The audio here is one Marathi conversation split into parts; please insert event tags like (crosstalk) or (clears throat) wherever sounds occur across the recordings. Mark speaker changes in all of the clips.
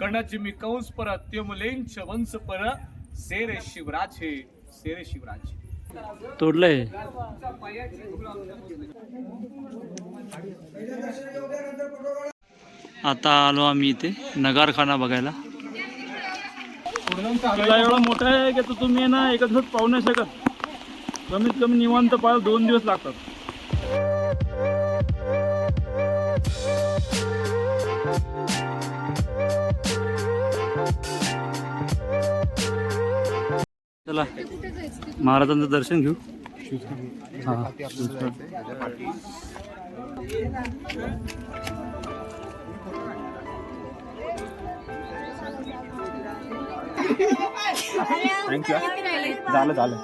Speaker 1: कर्णाची मी कंस पर त्योमलेंच वंश पर सेरे शिवराचे सेरे शिवराचे
Speaker 2: तोडलंय. आता आलो आम्ही इथे नगारखाना बघायला.
Speaker 3: किल्ला एवढा मोठा आहे की तो तुम्ही ना एका दिवसात पाहू नाही शकत. कमीत कमी निवांत पाहायला दोन दिवस लागतात.
Speaker 2: चला. महाराजांचं दर्शन घेऊ. हा.
Speaker 3: झालं झालं.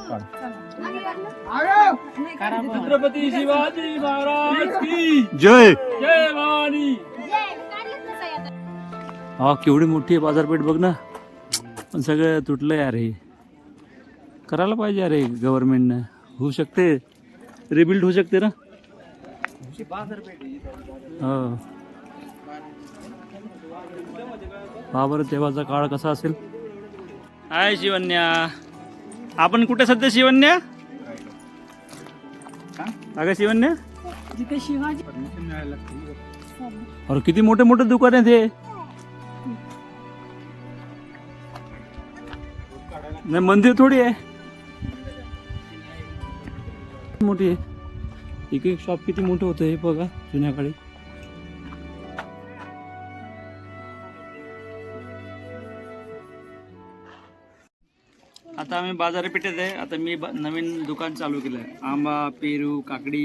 Speaker 3: छत्रपती शिवाजी महाराज की
Speaker 2: जय.
Speaker 3: जय भवानी.
Speaker 2: हा केवढी मोठी आहे बाजारपेठ बघ ना. पण सगळं तुटलंय अरे करायला पाहिजे अरे गव्हर्नमेंटनं होऊ शकते. रिबिल्ड होऊ शकते ना? हो. हा बरं तेव्हाचा काळ कसा असेल? हाय शिवन्या. आपण कुठे सध्या शिवन्या? अगं शिवन्या? अरे किती मोठे मोठे दुकान आहे ते नाही मंदिर थोडी आहे. मोठी आहे. एक एक शॉप किती मोठं होतं हे बघा जुन्या काळी. आता आम्ही बाजारपेठेत आहे. आता मी नवीन दुकान चालू केलं आहे आंबा पेरू काकडी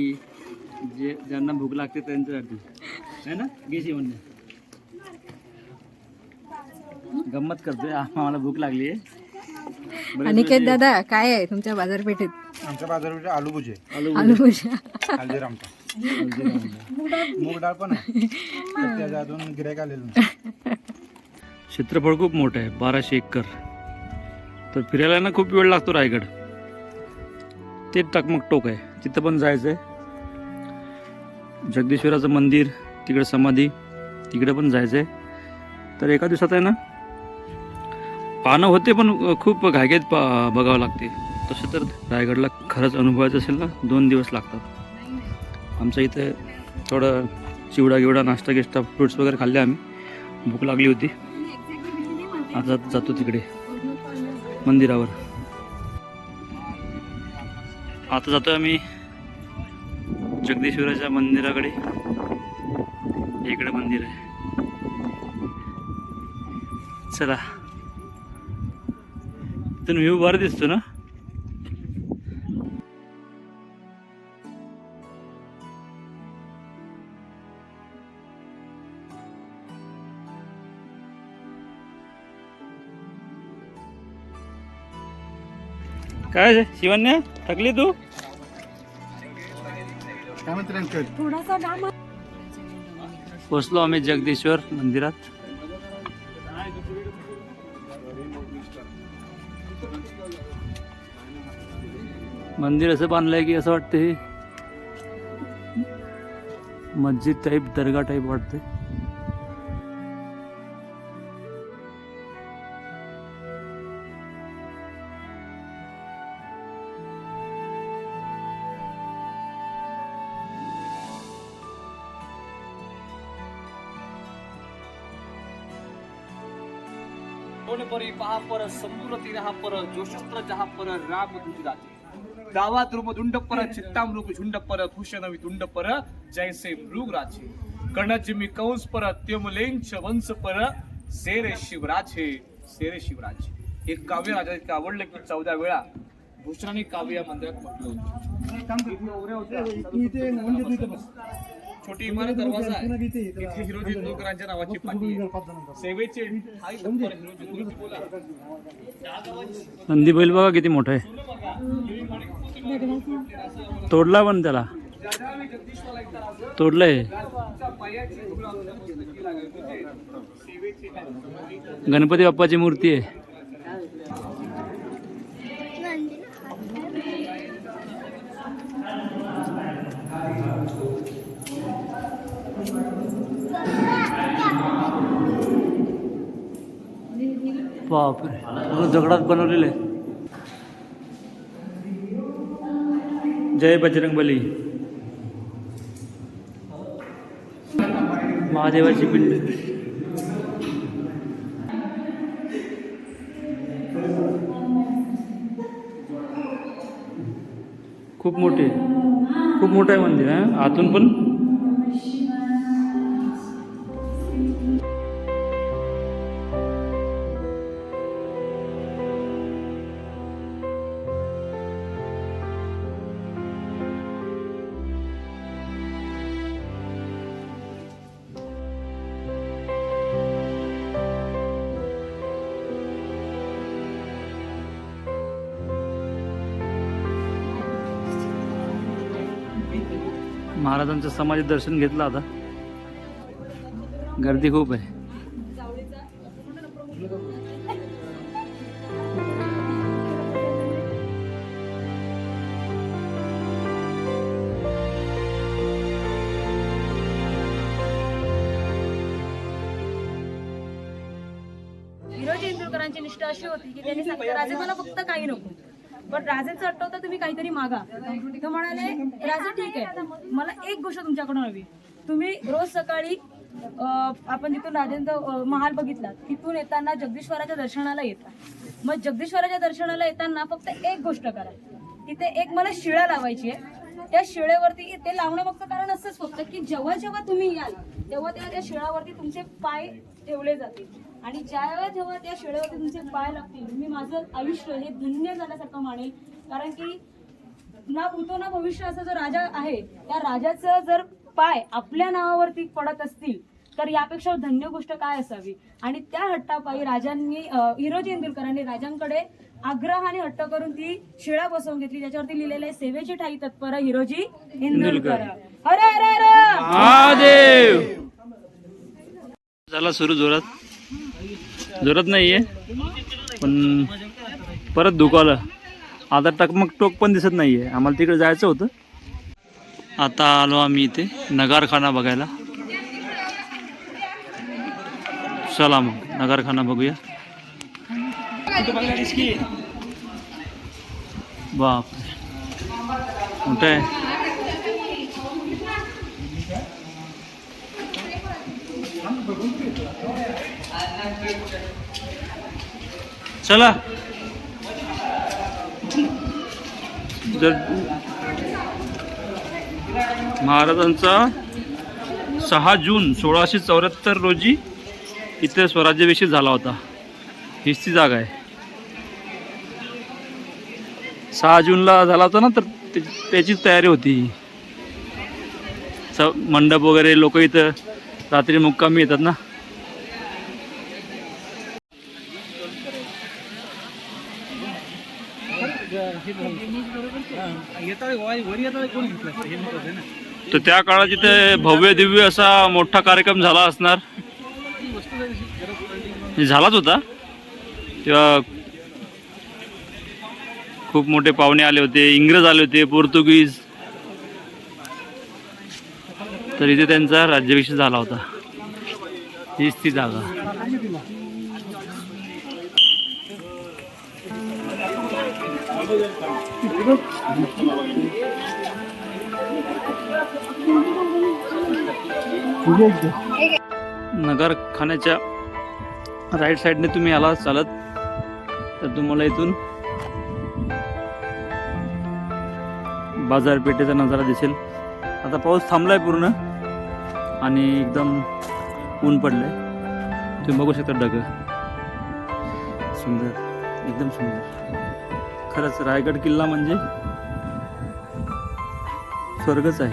Speaker 2: जे ज्यांना भूक लागते त्यांच्यासाठी. है ना? घेशी म्हणणे गंमत करतोय. आम्हाला भूक लागली आहे
Speaker 4: अनिकेत दादा काय आहे तुमच्या बाजारपेठेत?
Speaker 5: आमच्या बाजारपेठे आलू भुजे
Speaker 2: आलू
Speaker 4: भुजिया
Speaker 5: मूग डाळ पण आहे. त्याच्या अजून गिरायक आलेलं नाही.
Speaker 2: क्षेत्रफळ खूप मोठं आहे बाराशे एकर. तर फिरायला ना खूप वेळ लागतो रायगड. ते टकमक टोक आहे. तिथं पण जायचं आहे जगदीश्वराचं मंदिर तिकडे समाधी तिकडे पण जायचं आहे तर एका दिवसात आहे ना पानं होते पण खूप घायगेत पा बघावं लागते. तसं तर रायगडला खरंच अनुभवायचं असेल ना? दोन दिवस लागतात. आमच्या इथे थोडं चिवडा गिवडा नाश्ता गिष्टा फ्रुट्स वगैरे खाल्ले आम्ही. भूक लागली होती. आता जातो तिकडे. मंदिरावर. आता जातो आम्ही जगदीश्वराच्या मंदिराकडे. इकडे मंदिर आहे. चला. तिथून व्ह्यू बरं दिसतो ना? काय शिवन्या थकली तू? पोचलो आम्ही जगदीश्वर मंदिरात. मंदिर असं बांधलंय की असं वाटतं हे मस्जिद टाईप दर्गा टाईप वाटते
Speaker 1: पहा पर संपूर्ण तिरहा पर जोशस्त्र जहा पर राम दुजराते दावा द्रुम दुंड पर चित्तामृग झुंड पर भूषणवी तुंड पर जैसे मृग राजे मी कंस पर त्योमलेंच वंश पर सेरे शिवराजे. सेरे शिवराजे. हे काव्य राजा इतकं आवडलं की चौदा वेळा भूषणाने काव्य या मंदिरात म्हटलं होतं. छोटी इमारत दरवाजा आहे. इथे हिरोजी तुळकरांच्या नावाची पाठी आहे. सेवेचे हिरोजी बोला
Speaker 2: नंदी बैल बघा किती मोठा आहे. तोडला पण त्याला. तोडलंय. गणपती बाप्पाची मूर्ती आहे. बापरे. पूर्ण दगडात बनवलेलं आहे. जय बजरंगबली. महादेवाची पिंड. खूप मोठे. आहे. खूप मोठं आहे मंदिर आतून पण? महाराजांचं समाधी दर्शन घेतलं आता. गर्दी खूप आहे.
Speaker 6: विरोधी निष्ठा अशी होती की त्यांनी सांगितलं राजे मला फक्त काही नको. पण राजेचं आठवतं तुम्ही काहीतरी मागा. तो म्हणाले राजा ठीक आहे. मला एक गोष्ट तुमच्याकडून हवी. तुम्ही रोज सकाळी आपण जिथून राजेंद्र महाल बघितला तिथून येताना जगदीश्वराच्या दर्शनाला येता. मग जगदीश्वराच्या दर्शनाला येताना फक्त एक गोष्ट करा. तिथे एक मला शिळा लावायची आहे. त्या शिळेवरती ते लावणं फक्त कारण असंच फक्त की जेव्हा जेव्हा तुम्ही याल तेव्हा तेव्हा त्या शिळावरती तुमचे पाय ठेवले जातील. आणि ज्या जेव्हा त्या शिळेवरती तुमचे पाय लागतील मी माझं आयुष्य हे धन्य झाल्यासारखं मानेल. कारण की ना भूतो ना भविष्य असा जो राजा आहे त्या राजाचं जर पाय आपल्या नावावरती पडत असतील तर यापेक्षा धन्य गोष्ट काय असावी? आणि त्या हट्टापायी राजांनी हिरोजी इंदुरकरांनी राजांकडे आग्रह आणि हट्ट करून ती शिळा बसवून घेतली. त्याच्यावरती लिहिलेलं आहे सेवेची ठाई तत्पर हिरोजी इंदुरकर अरे अरे अरे!
Speaker 2: महादेव! झाला सुरू जोरात. जोरात नाहीये पण परत दुखावलं. आता टकमक टोक पण दिसत नाही आहे आम्हाला तिकडे जायचं होतं. आता आलो आम्ही इथे नगारखाना बघायला. चला मग नगारखाना बघूया. बाप मोठं आहे? चला. जर महाराजांचा सहा जून सोळाशे चौऱ्याहत्तर रोजी इथे स्वराज्याभिषेक झाला होता. हीच ती जागा आहे. सहा जूनला झाला होता ना तर त्याचीच तयारी होती. स मंडप वगैरे लोक इथं रात्री मुक्कामी येतात ना. तर त्या काळात इथे भव्य दिव्य असा मोठा कार्यक्रम झाला असणार हे झालाच होता. तेव्हा खूप मोठे पाहुणे आले होते इंग्रज आले होते पोर्तुगीज. तर इथे त्यांचा राज्याभिषेक झाला होता. हीच ती जागा. नगरखान्याच्या राईट साईडने तुम्ही आला चालत तर तुम्हाला इथून बाजारपेठेचा नजारा दिसेल. आता पाऊस थांबलाय पूर्ण आणि एकदम ऊन पडलंय. तुम्ही बघू शकता डग. सुंदर एकदम सुंदर. खरंच रायगड किल्ला म्हणजे स्वर्गच आहे.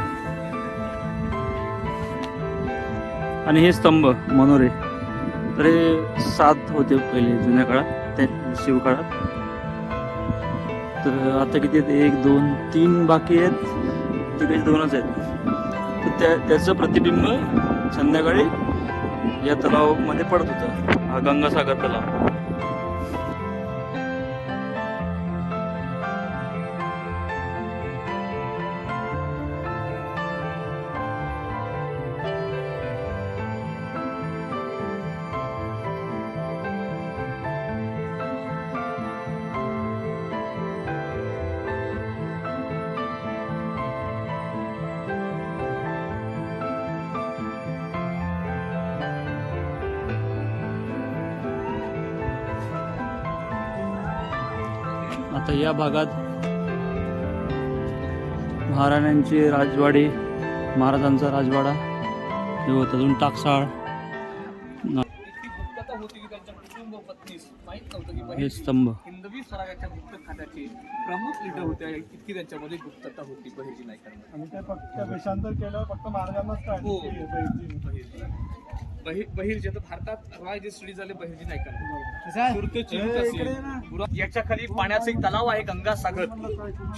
Speaker 2: आणि हे स्तंभ मनोरे. तर हे सात होते पहिले जुन्या काळात त्या शिवकाळात तर आता किती आहेत? एक दोन तीन बाकी आहेत. तिकडे दोनच आहेत. तर त्या त्याचं प्रतिबिंब संध्याकाळी या तलावामध्ये पडत होतं. हा गंगासागर तलाव. आता या भागात महाराण्यांची राजवाडी महाराजांचा राजवाडा हे होतं. अजून टाकसाळ.
Speaker 1: इतकी गुप्तता होती की त्यांच्या कुटुंब पत्नीस माहीत नव्हतं की
Speaker 2: हे स्तंभ.
Speaker 1: हिंदवी स्वराज्याच्या गुप्त खात्याचे प्रमुख लीडर होते इतकी त्यांच्यामध्ये गुप्तता होती बहिर्जी
Speaker 5: आणि ते फक्त देशांतर केलं फक्त महाराजांनाच काय
Speaker 1: हो. बहिर बहिर्जी आता भारतात रॉय जे स्टडी झाले बहिर्जी नायकांना याच्या खाली पाण्याचा एक तलाव आहे गंगासागर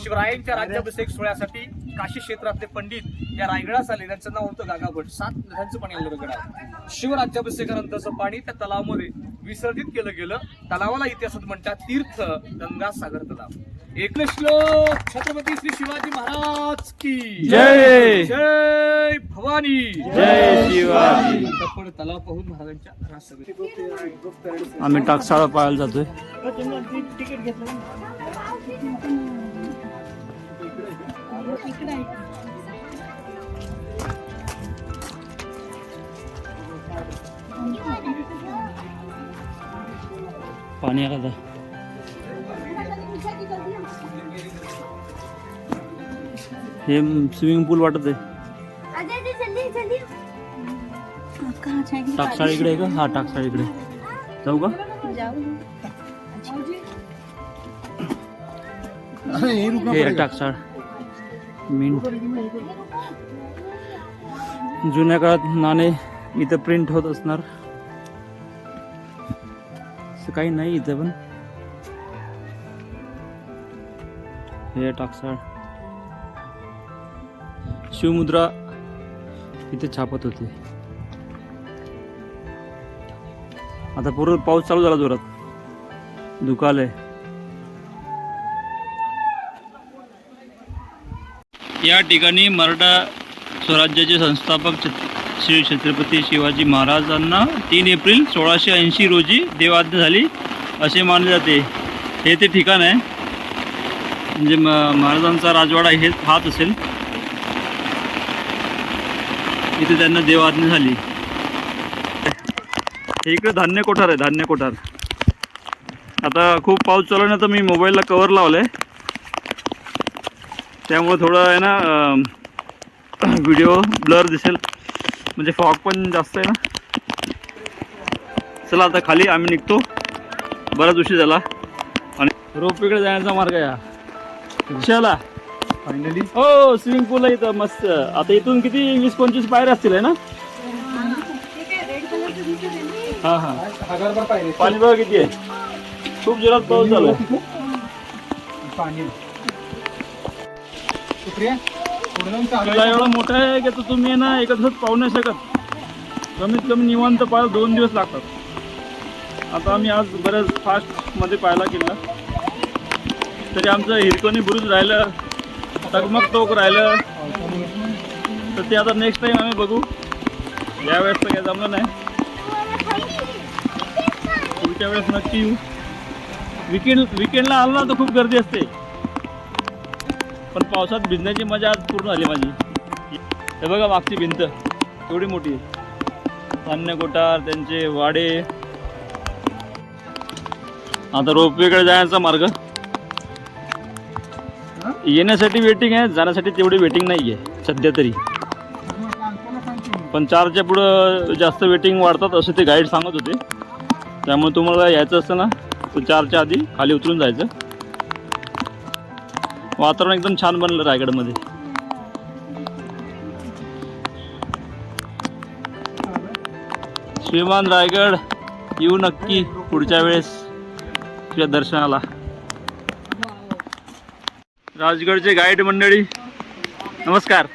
Speaker 1: शिवरायांच्या राज्याभिषेक सोहळ्यासाठी काशी क्षेत्रातले पंडित या रायगडास आले. त्यांचं नाव होतं गागाभट. सात नद्यांचं पाणी गड आहे शिवराज्याभिषेकानंतरचं पाणी त्या तलावामध्ये विसर्जित केलं गेलं. तलावाला इतिहासात म्हणतात तीर्थ गंगासागर तलाव. एकले श्लोक छत्रपती श्री शिवाजी महाराज की.
Speaker 2: जय!
Speaker 1: जय भवानी.
Speaker 2: जय शिवाजी.
Speaker 1: तलाव पाहून महाराजांच्या रास
Speaker 2: आम्ही टाकसाळा पाहायला जातोय. पाणी आलं आता. हे स्विमिंग पूल वाटत आहे. टाकसाळ इकडे आहे का? हा टाकसाळ इकडे. जाऊ का? हे टाकसाळ. मीन जुन्या काळात नाणे इथं प्रिंट होत असणार. असं काही नाही इथं पण. हे टाकसाळ. शिवमुद्रा इथे छापत होते. आता पूर्ण पाऊस चालू झाला जोरात. दुखालय या ठिकाणी मराठा स्वराज्याचे संस्थापक श्री छत्रपती शिवाजी महाराजांना तीन एप्रिल सोळाशे ऐंशी रोजी देवाज्ञा झाली असे मानले जाते. हे ते ठिकाण आहे. म्हणजे म महाराजांचा राजवाडा हे हाच असेल. इथे त्यांना देवाज्ञा झाली. इकडे धान्य कोठार आहे धान्य कोठार. आता खूप पाऊस चालू आहे ना तर मी मोबाईलला कवर लावलं आहे त्यामुळं थोडं आहे ना व्हिडिओ ब्लर (clears throat) दिसेल. म्हणजे फॉग पण जास्त आहे ना. चला आता खाली आम्ही निघतो. बराच उशीर झाला. आणि रोपवेकडे जाण्याचा मार्ग आहे हा. चला
Speaker 5: फायनली
Speaker 2: हो स्विमिंग पूल आहे इथं मस्त. आता इथून किती वीस पंचवीस पायऱ्या असतील आहे ना? हा हा.
Speaker 5: पाहिजे
Speaker 2: पाणी बघा किती आहे. खूप जोरात पाऊस झाला
Speaker 5: पाणी सुप्रिया
Speaker 3: एवढा मोठा आहे की आता तुम्ही आहे ना एका दिवसात पाहू नाही शकत. कमीत कमी निवांत पाहायला दोन दिवस लागतात. आता आम्ही आज बऱ्याच फास्टमध्ये पाहायला किल्ला तरी आमचं हिरकोनी बुरुज राहिलं टकमक टोक राहिलं. तर ते आता नेक्स्ट टाइम आम्ही बघू. यावेळेस तर काही जमलं नाही. पुढच्या वेळेस नक्की येऊ. विकेंड विकेंडला आलो ना तर खूप गर्दी असते. पण पावसात भिजण्याची मजा आज पूर्ण झाली माझी. हे बघा मागची भिंत. एवढी मोठी. आहे धान्य कोठार त्यांचे वाडे. आता रोपवेकडे जाण्याचा मार्ग. येण्यासाठी वेटिंग आहे जाण्यासाठी तेवढी वेटिंग नाही आहे सध्या तरी. पण चारच्या पुढं जास्त वेटिंग वाढतात असे ते गाईड सांगत होते. त्यामुळे तुम्हाला यायचं असतं ना तर चारच्या आधी खाली उतरून जायचं. वातावरण एकदम छान बनलं रायगडमध्ये. श्रीमान रायगड येऊ नक्की पुढच्या वेळेस तुझ्या दर्शनाला. राजगडचे गाईड मंडळी नमस्कार.